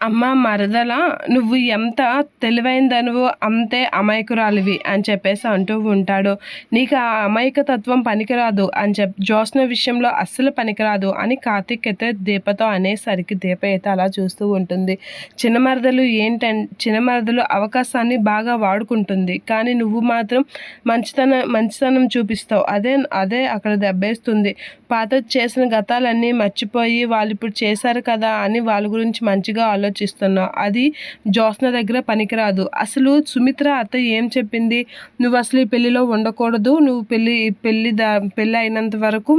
అమ్మ మరదల నువ్వు ఎంత తెలివైందనువు అంతే అమాయకురాలివి అని చెప్పేసి అంటూ ఉంటాడు. నీకు ఆ అమాయకతత్వం పనికిరాదు అని చెప్ జ్యోత్స్న విషయంలో అస్సలు పనికిరాదు అని కార్తిక్ అయితే దీపతో అనేసరికి దీప అయితే అలా చూస్తూ ఉంటుంది. చిన్న మరదలు ఏంటంటే చిన్న మరదలు అవకాశాన్ని బాగా వాడుకుంటుంది. కానీ నువ్వు మాత్రం మంచితనం మంచితనం చూపిస్తావు. అదే అదే అక్కడ దెబ్బేస్తుంది. పాత చేసిన గతాలన్నీ మర్చిపోయి వాళ్ళు ఇప్పుడు చేశారు కదా అని వాళ్ళ గురించి మంచిగా ఆలోచన ఆలోచిస్తున్నావు అది జ్యోత్స్న దగ్గర పనికిరాదు. అసలు సుమిత్ర అత్త ఏం చెప్పింది? నువ్వు అసలు ఈ పెళ్ళిలో ఉండకూడదు. నువ్వు పెళ్ళి పెళ్ళి దా పెళ్ళి అయినంత వరకు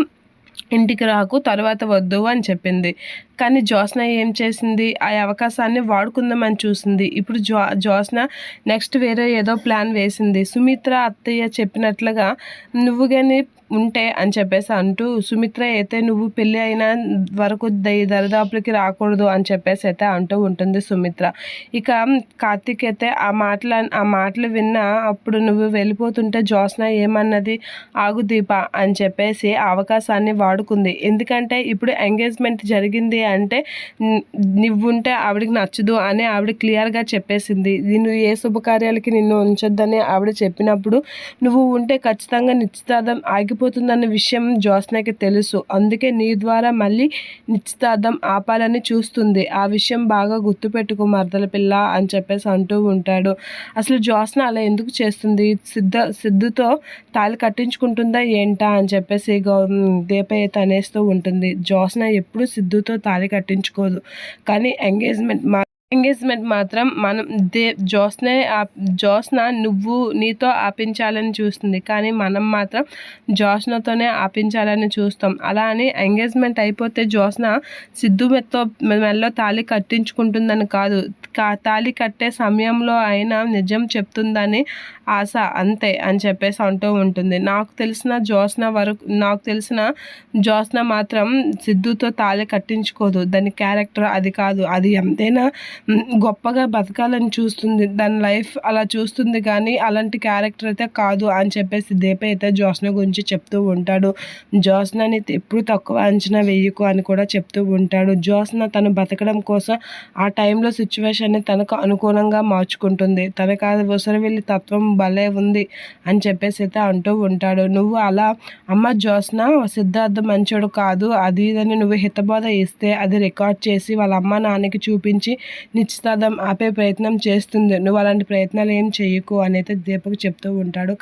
ఇంటికి రాకు తర్వాత వద్దు అని చెప్పింది. కానీ జ్యోత్న ఏం చేసింది? ఆ అవకాశాన్ని వాడుకుందామని చూసింది. ఇప్పుడు జో జోస్న నెక్స్ట్ వేరే ఏదో ప్లాన్ వేసింది. సుమిత్ర అత్తయ్య చెప్పినట్లుగా నువ్వు కానీ ఉంటే అని చెప్పేసి అంటూ సుమిత్ర అయితే నువ్వు పెళ్ళి అయిన వరకు దరిదాపులకి రాకూడదు అని చెప్పేసి అయితే అంటూ ఉంటుంది సుమిత్ర. ఇక కార్తీక్ అయితే ఆ మాటల ఆ మాటలు విన్నా అప్పుడు నువ్వు వెళ్ళిపోతుంటే జ్యోత్స్న ఏమన్నది? ఆగు దీప అని చెప్పేసి అవకాశాన్ని వాడుకుంది. ఎందుకంటే ఇప్పుడు ఎంగేజ్మెంట్ జరిగింది అంటే నువ్వుంటే ఆవిడకి నచ్చదు అని ఆవిడ క్లియర్గా చెప్పేసింది. నిన్ను ఏ శుభకార్యాలకి నిన్ను ఉంచొద్దని ఆవిడ చెప్పినప్పుడు నువ్వు ఉంటే ఖచ్చితంగా నిశ్చితార్థం ఆగిపోతుందన్న విషయం జ్యోత్స్నకి తెలుసు. అందుకే నీ ద్వారా మళ్ళీ నిశ్చితార్థం ఆపాలని చూస్తుంది. ఆ విషయం బాగా గుర్తుపెట్టుకో మర్దల పిల్ల అని చెప్పేసి అంటూ ఉంటాడు. అసలు జ్యోత్స్న అలా ఎందుకు చేస్తుంది? సిద్ధ సిద్ధుతో తాళి కట్టించుకుంటుందా ఏంటా అని చెప్పేసి గౌ దీపయ్య తనేస్తూ ఉంటుంది. జ్యోత్స్న ఎప్పుడు సిద్ధుతో తాళి కట్టించుకోదు. కానీ ఎంగేజ్మెంట్ మా ఎంగేజ్మెంట్ మాత్రం మనం దే జోస్నే జోస్న నువ్వు నీతో ఆపించాలని చూస్తుంది. కానీ మనం మాత్రం జోస్నతోనే ఆపించాలని చూస్తాం. అలా అని ఎంగేజ్మెంట్ అయిపోతే జోస్న సిద్ధు మెత్తో మెల్లో తాళి కట్టించుకుంటుందని కాదు. కా తాళి కట్టే సమయంలో అయినా నిజం చెప్తుందని ఆశ అంతే అని చెప్పేసి అంటూ ఉంటుంది. నాకు తెలిసిన జోస్న వరకు నాకు తెలిసిన జోస్న మాత్రం సిద్ధుతో తాళి కట్టించుకోదు. దాని క్యారెక్టర్ అది కాదు. అది ఎంతైనా గొప్పగా బతకాలని చూస్తుంది. దాని లైఫ్ అలా చూస్తుంది కానీ అలాంటి క్యారెక్టర్ అయితే కాదు అని చెప్పేసి దీప అయితే జ్యోత్స్న గురించి చెప్తూ ఉంటాడు. జ్యోత్స్నని ఎప్పుడు తక్కువ అంచనా వేయకు అని కూడా చెప్తూ ఉంటాడు. జ్యోత్స్న తను బతకడం కోసం ఆ టైంలో సిచ్యువేషన్ని తనకు అనుకూలంగా మార్చుకుంటుంది. తనకు అది వెళ్ళి తత్వం భలే ఉంది అని చెప్పేసి అయితే అంటూ ఉంటాడు. నువ్వు అలా అమ్మ జ్యోత్స్న సిద్ధార్థ మంచోడు కాదు. అది ఇదని నువ్వు హితబోధ ఇస్తే అది రికార్డ్ చేసి వాళ్ళ అమ్మ నాన్నకి చూపించి నిశ్చితార్థం ఆపే ప్రయత్నం చేస్తుంది. నువ్వు అలాంటి ప్రయత్నాలు ఏం చేయకు అనేది దీపక్ చెప్తూ ఉంటాడు.